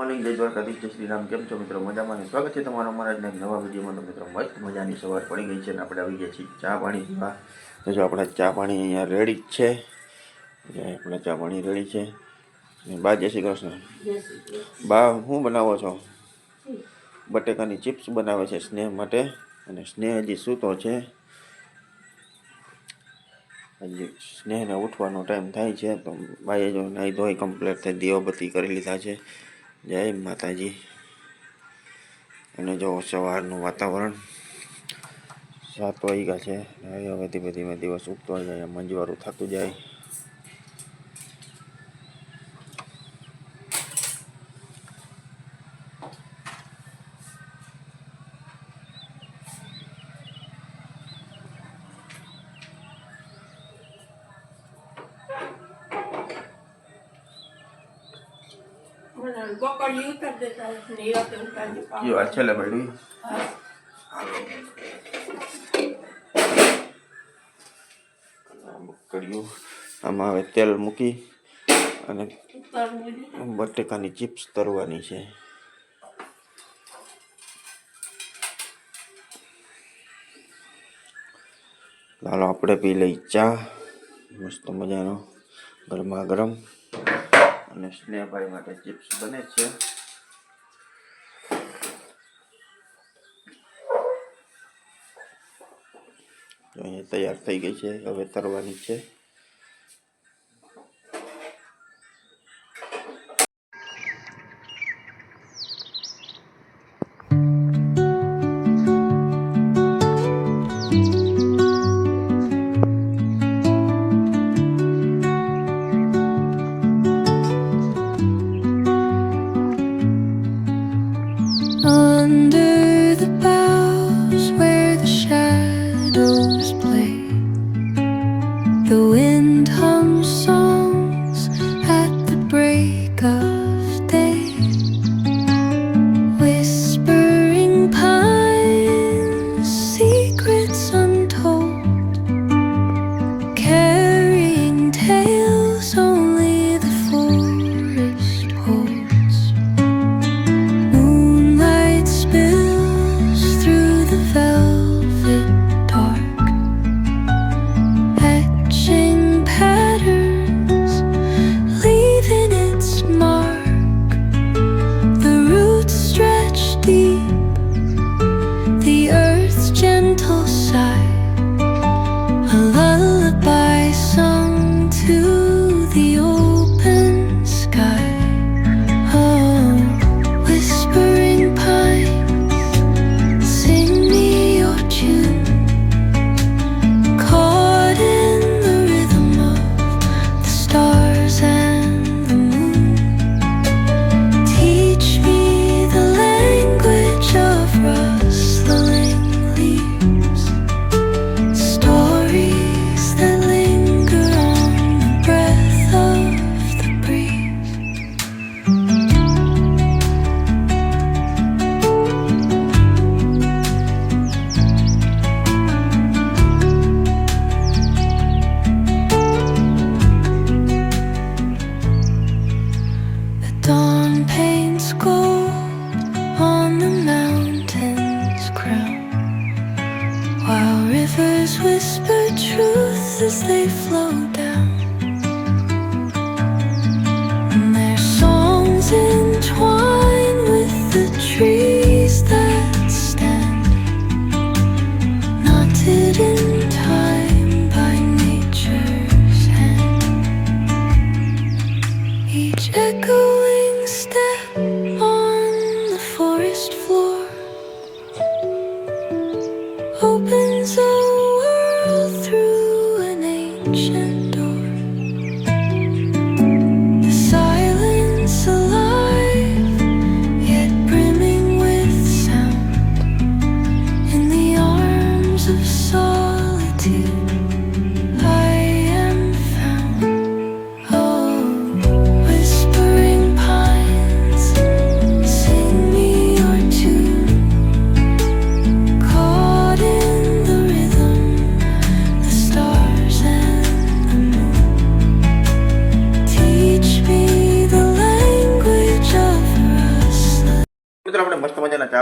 Morning જય દ્વારકાધીશ જય શ્રી રામ કેમ છો મિત્રો? મજામાં સ્વાગત છે તમારા અમારા આજના નવા વિડીયોમાં. તો મિત્રો મસ્ત મજાની સવાર પડી ગઈ છે અને આપણે આવી ગયા છીએ ચા પાણી પીવા. તો જો આપણા ચા પાણી અહીંયા રેડી જ છે. આપણે આપણા ચા પાણી રેડી છે. અને બા જય શ્રી કૃષ્ણ. બા હું બનાવો છો? બટેકાની ચિપ્સ બનાવે છે સ્નેહ માટે. અને સ્નેહ હજી સૂતો છે. હજી સ્નેહને ઉઠવાનો ટાઈમ થાય છે. તો બાઈએ જો નાહી ધોઈ કમ્પ્લીટ થઈ દીવાબત્તી કરી લીધા છે. જય માતાજી. અને જો સવારનું વાતાવરણ સાત વાગ્યા છે. હવે ધીમે ધીમે દિવસ ઉગતો જાય, મંજવારું થતું જાય. ઉતાર अच्छा છેલ્લે પડ્યું કર્યું આમાં હવે તેલ મૂકી અને બટેકાની ચિપ્સ તરવાની છે લાલો આપણે પી લઈ ચા મસ્ત મજાનો ગરમા ગરમ અને સ્નેહભાઈ માટે ચિપ્સ બને છે તૈયાર થઈ ગઈ છે હવે તરવાની છે.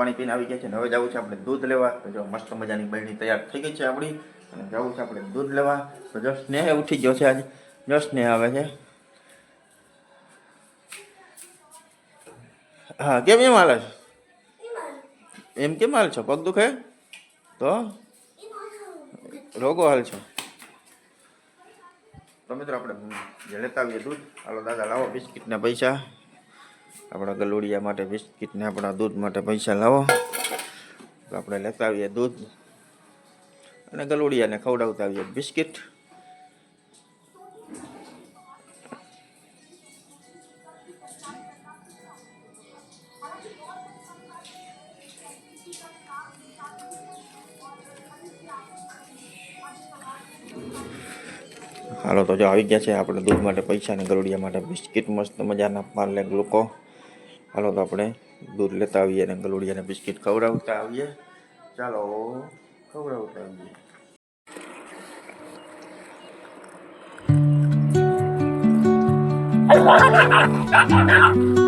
પાણી પીને આવી ગયા છે. હવે જવું છે આપણે દૂધ લેવા. તો જો મસ્ત મજાની બહેણી તૈયાર થઈ ગઈ છે આપણી. અને જવું છે આપણે દૂધ લેવા. તો જો સ્નેહ ઉઠી ગયો છે આજે. જો સ્નેહ આવે છે. હા, કેમ એમ હાલે છે? એમ કેમ હાલ છો? પગ દુખે? તો? રોગો હાલ છો. તો મિત્રો આપણે લેતા આવીએ દૂધ. હાલો દાદા, લાવો બિસ્કિટના પૈસા. આપણા ગલુડિયા માટે બિસ્કિટને આપણા દૂધ માટે પૈસા લાવો. આપણે લેતા આવીએ દૂધ. અને ગલુડિયાને ખવડાવતા આવીએ બિસ્કિટ. હાલો તો જો આવી ગયા છે. આપણે દૂધ માટે પૈસા અને ગલુડિયા માટે બિસ્કિટ મસ્ત મજાના પાર્લે ગ્લુકો. હાલો, તો આપણે દૂધ લેતા આવીએ અને ગલુડિયાને બિસ્કિટ ખવડાવતા આવીએ. ચાલો, ખવડાવતા આવીએ. Under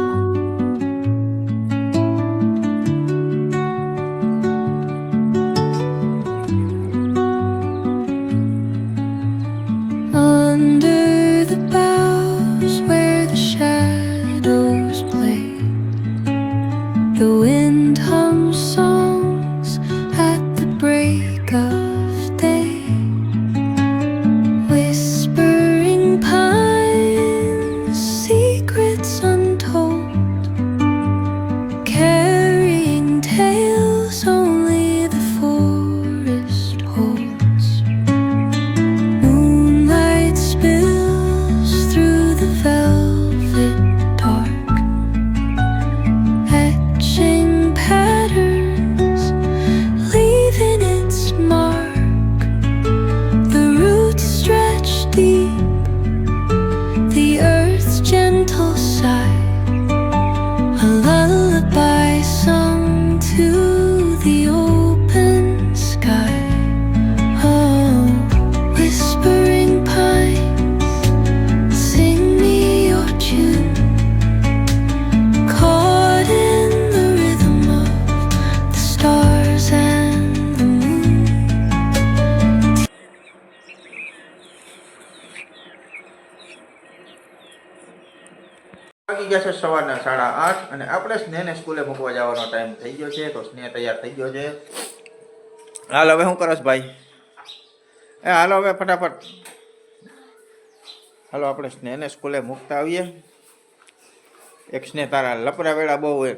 સવારના સાડા આઠ અને આપણે સ્નેહને સ્કૂલે મૂકવા જવાનો ટાઈમ થઈ ગયો છે, તો સ્નેહ તૈયાર થઈ ગયો છે. હાલ હવે શું કરસ ભાઈ? એ હાલો હવે ફટાફટ. હાલો, આપણે સ્નેહને સ્કૂલે મૂકતા આવીએ. એક સ્નેહ તારા લપરા વેળા બહુ હોય.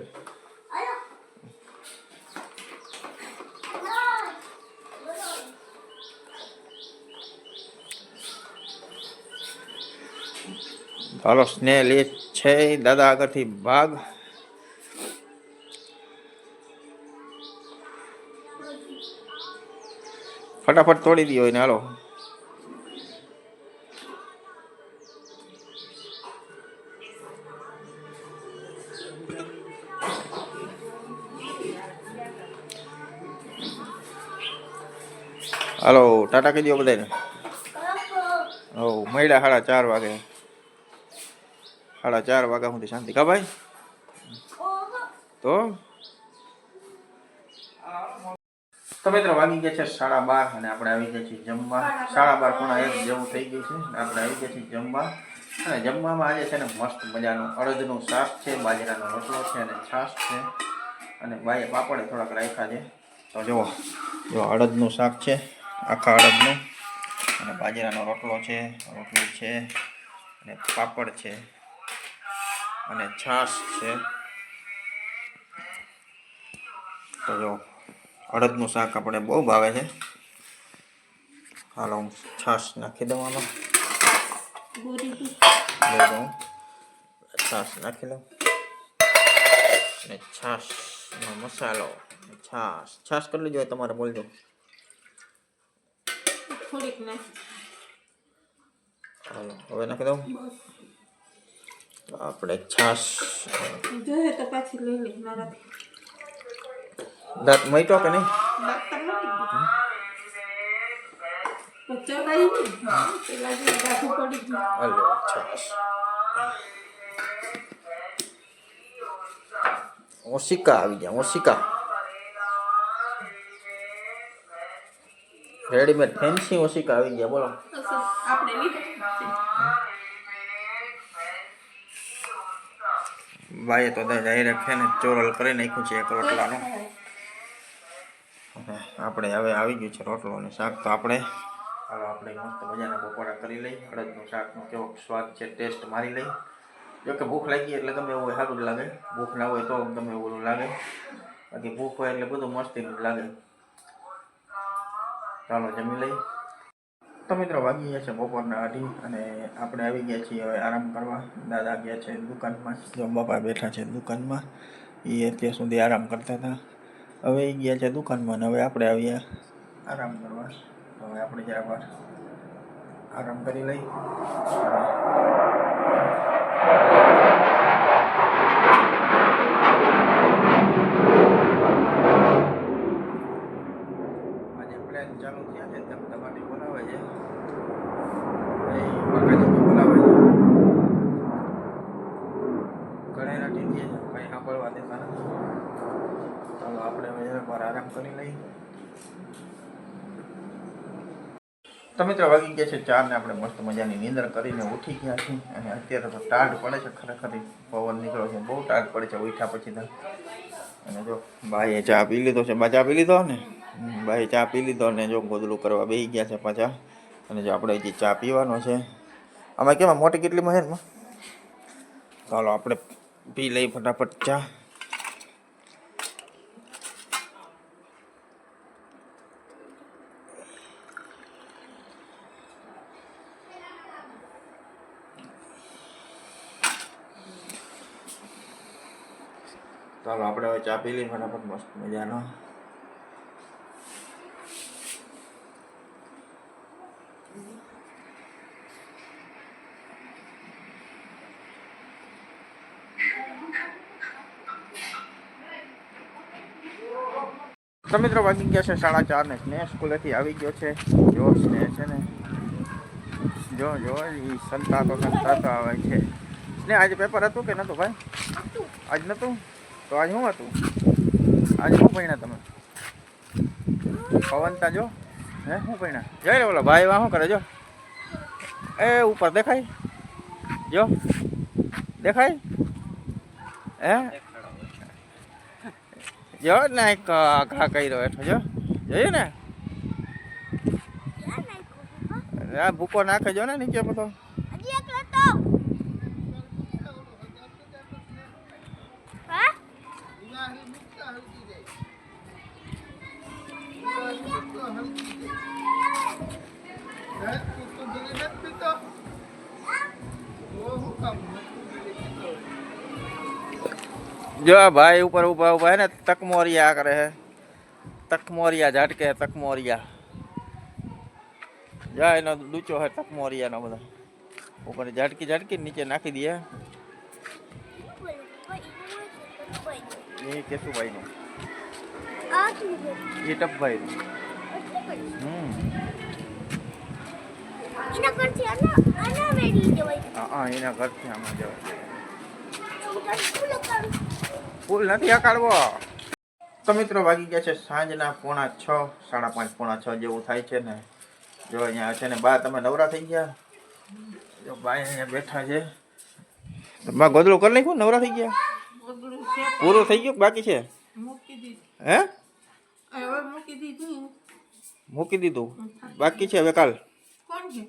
સ્નેહ લે. છે દાદા આગળથી ભાગ ફટાફટ તોડી દો એને હાલો હાલો ટાટા કહી દો બધાને હો મળ્યા સાડા ચાર વાગે સાડા ચાર વાગ્યા સુધી શાંતિ. કા ભાઈ? તો? તો મિત્રો વાગી ગયા છે સાડા બાર અને આપણે આવી ગયા છીએ જમવા. સાડા બાર પૂણા એક જેવું થઈ ગયું છે. આપણે આવી ગયા છીએ જમવા. અને જમવામાં આજે છે ને મસ્ત મજાનું અડદનું શાક છે, બાજરાનો રોટલો છે અને છાશ છે. અને બાઈએ પાપડ થોડાક રાખ્યા છે. તો જુઓ જો અડદનું શાક છે, આખા અડદનું. અને બાજરાનો રોટલો છે, રોટલી છે, અને પાપડ છે. અને છાશ છે. તો જો અડદનું શાક આપણે બહુ ભાવે છે. હાલો હું છાશ નાખી દઉં આમાં. દઉં છાશ નાખી લઉં અને છાશનો મસાલો છાશ. છાશ કરી લેજો તમારે બોલજો થોડીક નાખ. હાલો હવે નાખી દઉં? આપણે છાશ જોઈએ તો પાછી લઈ લે મારાથી દાંત મટ્યો કે નહીં ડાક્ટર નથી તો ચગાઈ નહીં પેલા જે ગાઠું પડી ગયું હાલો છાશ ઓશિકા આવી ગયા ઓશિકા રેડીમેડ ફેન્સી ઓશિકા આવી ગયા બોલો આપણે લીધા છે. ભાઈએ તો ડાયરેક્ટ છે ને ચોરલ કરી નાખ્યું છે એક રોટલાનું. અને આપણે હવે આવી ગયું છે રોટલો અને શાક તો આપણે હાલો આપણે મસ્ત મજાના પકોડા કરી લઈ. અડદનું શાકનો કેવો સ્વાદ છે ટેસ્ટ મારી લઈ. જો કે ભૂખ લાગી એટલે ગમે એવું હોય, સારું જ લાગે. ભૂખ ના હોય તો ગમે એવું ઓલું લાગે. બાકી ભૂખ હોય એટલે બધું મસ્તીનું જ લાગે. ચાલો જમી લઈ તો મિત્રો વાગી ગયા છે બપોરના અઢી અને આપણે આવી ગયા છીએ હવે આરામ કરવા. દાદા ગયા છે દુકાનમાં. જો બાપા બેઠા છે દુકાનમાં. એ અત્યાર સુધી આરામ કરતા હતા. હવે એ ગયા છે દુકાનમાં અને હવે આપણે આવ્યા આરામ કરવા. હવે આપણે જરા આરામ કરી લઈ આજે પ્લેન ચાલુ થયા છે ધમધમાટી બોલાવે છે એ બાકાજી બોલાવે છે ઘણા નાટી દે છે કંઈ સાંભળવા દેતા નથી ચાલો આપણે હવે જરા વાર આરામ કરી લઈએ તો મિત્રો વાગી ગયા છે ચારને આપણે મસ્ત મજાની નિંદર કરીને ઉઠી ગયા છીએ. અને અત્યારે તો ટાઢ પડે છે ખરેખર પવન નીકળ્યો છે, બહુ ટાઢ પડે છે ઉઠ્યા પછી તો. અને જો ભાઈએ ચા પી લીધો છે, બા ચા પી લીધો ને? ભાઈ ચા પી લીધો ને જો ગોદલું કરવા બેસી ગયા છે પાછા. અને જો આપણે હજી ચા પીવાનો છે. આમાં કેમાં, મોટી કેટલીમાં છે ચાલો, આપણે પી લઈ ફટાફટ ચા. ચાલો આપણે હવે ચા પી લઈએ ફટાફટ મસ્ત મજાનો. તો મિત્રો વાગી ગયા છે સાડા ચાર ને સ્નેહ સ્કૂલેથી આવી ગયો છે. જો સ્નેહ છે ને. જો જો એ સંતાતો સંતાતો આવે છે. સ્નેહ આજે પેપર હતું કે નતું ભાઈ? આજ નતું? તો આજ શું હતું? આજે શું ભણ્યા તમે? પવનતા જો. હે શું ભણ્યા? જઈ રે ઓલો ભાઈ વા શું કરે જો? એ ઉપર દેખાય? જો. દેખાય? હે? જો ને ઘા કર્યો એઠો જો. જોયું ને? ભૂકો નાખે જો ને નીચે બધો. જો આ ભાઈ ઉપર ઊભા ઊભા હે ને તકમોરિયા કરે હે. તકમોરિયા ઝાટકે હે તકમોરિયા. જા એનો ડૂચો હે તકમોરિયાનો બધો. ઉપર ઝાટકી ઝાટકી નીચે નાખી દે એ હા હા એના ઘરથી આમાં જવાય. ફૂલ નથી હકાડવો તો મિત્રો વાગી ગયા છે સાંજના પોણા છ સાડા પાંચ પોણા છ જેવું થાય છે ને. જો અહીંયા છે ને બા તમે નવરા થઈ ગયા? જો બા અહીંયા બેઠા છે. તો બા ગોદડું કરી નાખ્યું? નવરા થઈ ગયા? પૂરું થઈ ગયું બાકી છે? હે? હવે મૂકી દીધું. મૂકી દીધું? બાકી છે હવે કાલ? કોણ છે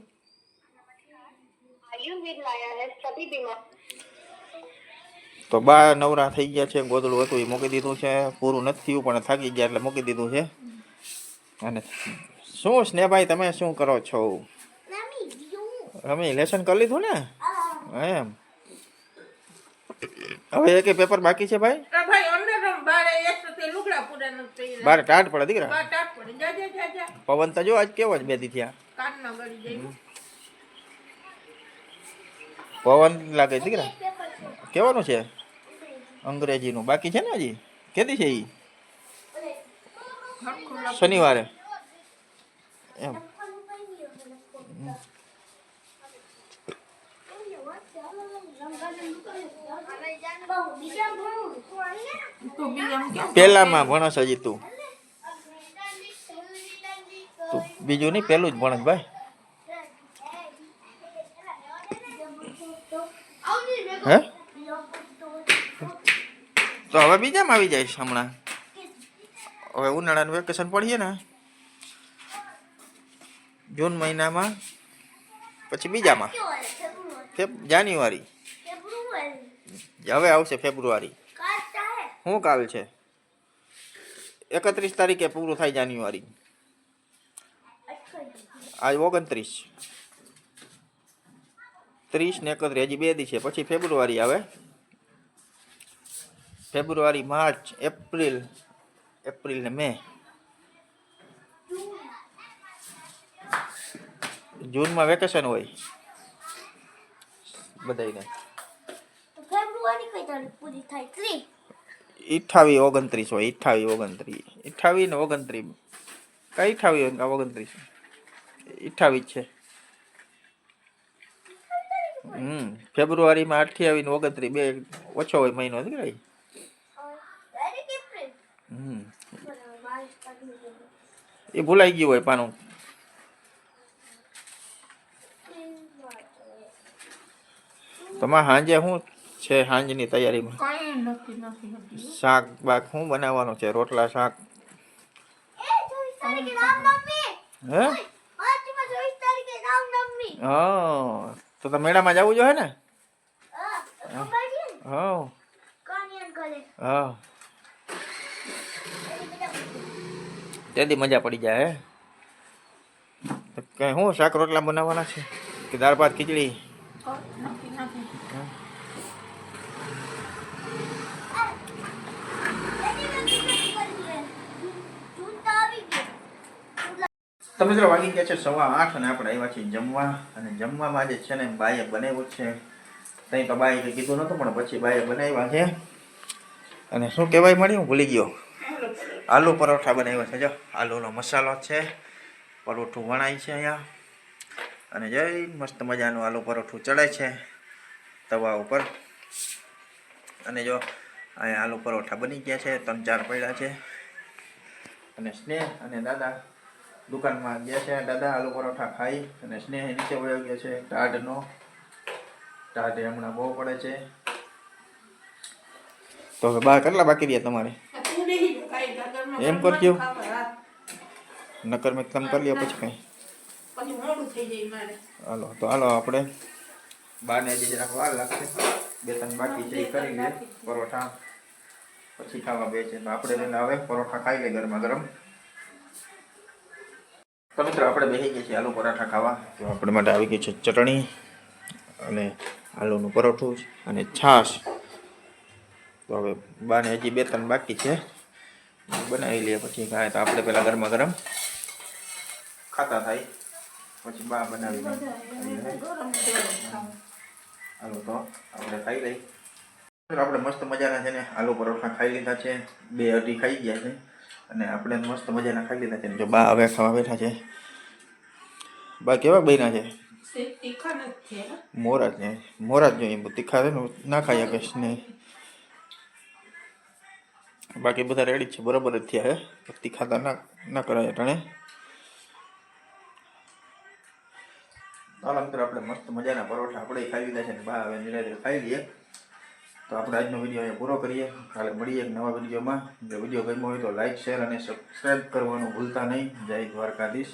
आयुर्वेद लाया है सभी बीमार તો બા નવરા થઈ ગયા છે ગોદડું હતું એ મૂકી દીધું છે પૂરું નથી થયું પણ થાકી ગયા એટલે મૂકી દીધું છે અને શું સ્નેહભાઈ તમે શું કરો છો રમી લેસન કરી લીધું ને એમ હવે એક પેપર બાકી છે ભાઈ આ ભાઈ અંદર રમ બારે એક તો તે લુગડા પૂરા નથી પહેર્યા બાર ટાટ પડે દીકરા બાર ટાટ પડે જા જા જા જા પવન તો જો આજ કેવો જ બેદી થયા કાન ગળી જાય. પવન લાગે દીકરા? કેવાનું છે? અંગ્રેજીનું. બાકી છે ને હજી? કેદી છે એ શનિવારે. એમ. પેલામાં ભણસ હજી તું. બીજું નહીં પહેલું જ ભણસ ભાઈ. હે? તો હવે બીજામાં આવી જઈશ હમણાં. હવે ઉનાળાનું વેકેશન પડીએ ને. જૂન મહિનામાં પછી બીજામાં. ફેબ જાન્યુઆરી. હવે આવશે ફેબ્રુઆરી. શું કાલ છે? એકત્રીસ તારીખે પૂરું થાય જાન્યુઆરી. આજ ઓગણત્રીસ ત્રીસ. ને એકત્રીસ હજી બે દી છે. પછી ફેબ્રુઆરી આવે. ફેબ્રુઆરી માર્ચ એપ્રિલ એપ્રિલ ને મે. જૂનમાં વેકેશન હોય. બધાને અઠાવી ઓગણત્રીસ હોય અઠાવી ઓગણત્રીસ. અઠાવી ને ઓગણત્રીસ. કઈ અઠાવી ઓગણત્રીસ. અઠાવી છે. હમ ફેબ્રુઆરીમાં અઠ્યાવીસ ઓગણત્રીસ બે ઓછો હોય મહિનો નથી હમ. એ ભૂલાઈ ગયું હોય પાનું. તમારે સાંજે શું છે સાંજની તૈયારીમાં? શાક બાક શું બનાવવાનું છે? રોટલા શાક? હે? હા તો તમે મેળામાં જવું જોઈએ ને? હા હા. તેથી મજા પડી જાય. હે? તો કઈ શું શાક રોટલા બનાવવાના છે? કે દાળ ભાત ખીચડી કઈ નક્કી નથી જૂન તો આવી ગયું તો મિત્રો વાગી ગયા છે સવા આઠ અને આપણે આવ્યા છીએ જમવા. અને જમવામાં જે છે ને બાઈએ બનાવ્યું છે. ત્યાં તો બાઈએ કંઈ કીધું નહોતું, પણ પછી બાઈએ બનાવ્યા છે. અને શું કહેવાય મળી હું ભૂલી ગયો. આલુ પરોઠા બનાવ્યા છે. જો, આલુનો મસાલો છે. પરોઠું વણાય છે અહીંયા. અને જય મસ્ત મજાનું આલુ પરોઠું ચડે છે તવા ઉપર. અને જો, અહીંયા આલુ પરોઠા બની ગયા છે. ત્રણ ચાર પડ્યા છે. અને સ્નેહ અને દાદા દુકાનમાં ગયા છે. દાદા આલુ પરોઠા ખાઈ અને સ્નેહ નીચે વયો ગયો છે. ટાઢનો. ટાઢ હમણાં બહુ પડે છે. તો હવે બા કેટલા બાકી રહ્યા તમારે? જો એમ કરજો. નકર મેં તમે કરી લ્યો પછી કંઈ. હાલો તો હાલો આપણે બાને હજી જરાક વાર લાગશે બે ત્રણ બાકી છે એ કરી લે. પરોઠા. પછી ખાવા બે છે તો આપણે હવે પરોઠા ખાઈ લે ગરમા ગરમ. તો મિત્રો, આપણે બેસી ગયા છીએ આલુ પરાઠા ખાવા. તો આપણે માટે આવી ગઈ છે ચટણી અને આલુનું પરોઠું અને છાશ. તો હવે બાને હજી બે ત્રણ બાકી છે. બનાવી લઈએ પછી ખાય. તો આપણે પહેલાં ગરમા ગરમ ખાતા થાય. પછી બા બનાવી આલુ તો આપણે ખાઈ લઈ આપણે મસ્ત મજાના છે ને આલુ પરોઠા ખાઈ લીધા છે. બે અઢી ખાઈ ગયા છે. અને આપણે મસ્ત મજાના ખાઈ લીધા છે. જો બા હવે ખાવા બેઠા છે. બા કેવા બન્યા છે? મોરાજ. મોરા જ ને. મોરા જ જોઈએ. તીખા છે ને ના ખાઈ શકે નહીં બાકી બધા રેડી છે. બરોબર જ થયા હે. તીખા તો ના ના કરાય ટાણે અલંતર આપણે મસ્ત મજાના પરોઠા આપણે ખાઈ લીધા છે ને બા. હવે નિરાતે ખાઈ લઈએ. તો આપણે આજનો વીડિયો અહીંયા પૂરો કરીએ. કાલે મળીએ એક નવા વિડીયોમાં. જો વીડિયો ગમ્યો હોય તો લાઇક શેર અને સબસ્ક્રાઈબ કરવાનું ભૂલતા નહીં. જય દ્વારકાધીશ.